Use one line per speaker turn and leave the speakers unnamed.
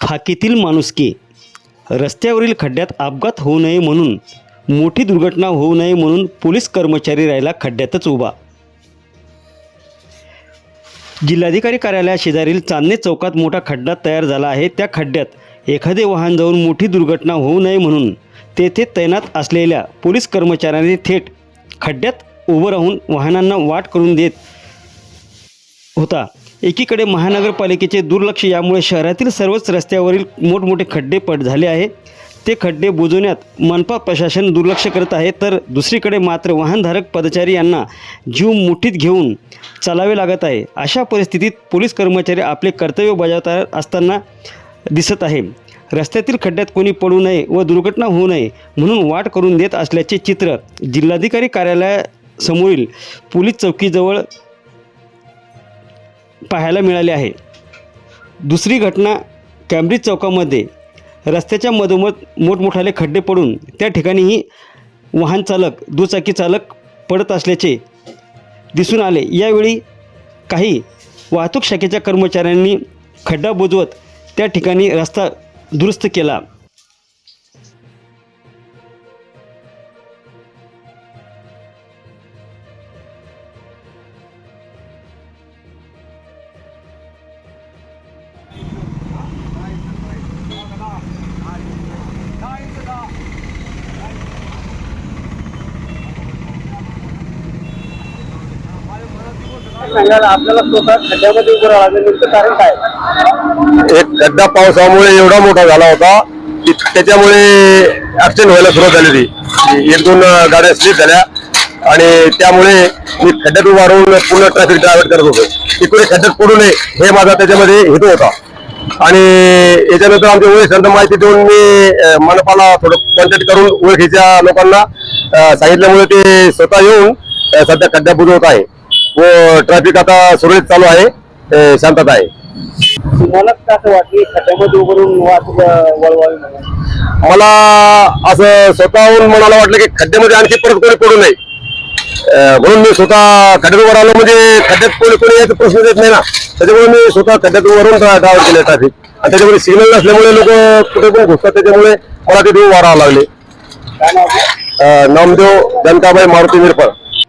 खाकीतील माणुसकी. रस्त्यावरील खड्ड्यात अपघात होऊ नये म्हणून मोठी दुर्घटना होऊ नये म्हणून पोलीस कर्मचारी राहिला खड्ड्यातच उभा. जिल्हाधिकारी कार्यालयाशेजारील चांदणे चौकात मोठा खड्डा तयार झाला आहे. त्या खड्ड्यात एखादे वाहन जाऊन मोठी दुर्घटना होऊ नये म्हणून तेथे तैनात असलेल्या पोलीस कर्मचाऱ्यांनी थेट खड्ड्यात उभं राहून वाहनांना वाट करून देत होता. एकीकडे महानगरपालिकेचे दुर्लक्ष यामुळे शहरातील सर्वच रस्त्यावरील मोठमोठे खड्डे पड झाले आहे ते खड्डे बुजवण्यात मनपा प्रशासन दुर्लक्ष करत आहे. तर दुसरीकडे मात्र वाहनधारक पदचारी यांना जीव मुठीत घेऊन चालावे लागत आहे. अशा परिस्थितीत पोलीस कर्मचारी आपले कर्तव्य बजावत असताना दिसत आहे. रस्त्यातील खड्ड्यात कोणी पडू नये व दुर्घटना होऊ नये म्हणून वाट करून देत असल्याचे चित्र जिल्हाधिकारी कार्यालयासमोरील पोलीस चौकीजवळ पाहायला मिळाले आहे. दुसरी घटना कॅम्ब्रिज चौकामध्ये रस्त्याच्या मधोमध मोठमोठाले खड्डे पडून त्या ठिकाणीही वाहन चालक दुचाकी चालक पडत असल्याचे दिसून आले. यावेळी काही वाहतूक शाखेच्या कर्मचाऱ्यांनी खड्डा बुजवत त्या ठिकाणी रस्ता दुरुस्त केला.
आपल्याला स्वतः खड्ड्यामध्ये उभं राहावं लागलं. नेमकं कारण काय?
एक खड्डा पावसामुळे एवढा मोठा झाला होता की त्याच्यामुळे ऍक्सिडेंट व्हायला सुरुवात झाली होती. एक दोन गाड्या स्लिप झाल्या आणि त्यामुळे मी खड्ड्यात उभा राहून पूर्ण ट्रॅफिक ड्रायव्हर करत होतो. इकडे खड्ड्यात पडू नये हे माझा त्याच्यामध्ये हेतू होता. आणि याच्यानंतर आमच्या ओळखीच्या माहिती देऊन मी मनपाला थोडं कॉन्टॅक्ट करून ओळखीच्या लोकांना सांगितल्यामुळे ते स्वतः येऊन सध्या खड्डा बुजवत आहे. व ट्रॅफिक आता सुरळीत चालू आहे. शांतता आहे.
तुम्हाला वाटली खड्ड्यामध्ये वाहतूक वळवावी
मला असं स्वतःहून मनाला वाटलं की खड्ड्यामध्ये आणखी परत कोणी पडू नये. म्हणून मी स्वतः खड्ड्यात उभं राहिलो म्हणजे खड्ड्यात कोणी कोणी यायचा प्रश्न येत नाही ना. त्याच्यामुळे मी स्वतः खड्ड्यात राहून ड्रायव्हर केले ट्रॅफिक आणि त्याच्यामध्ये सिग्नल नसल्यामुळे लोक कुठे पण घुसतात त्याच्यामुळे मला तिथे उभा राहावं लागले. नामदेव जनताबाई मारुती निरपळ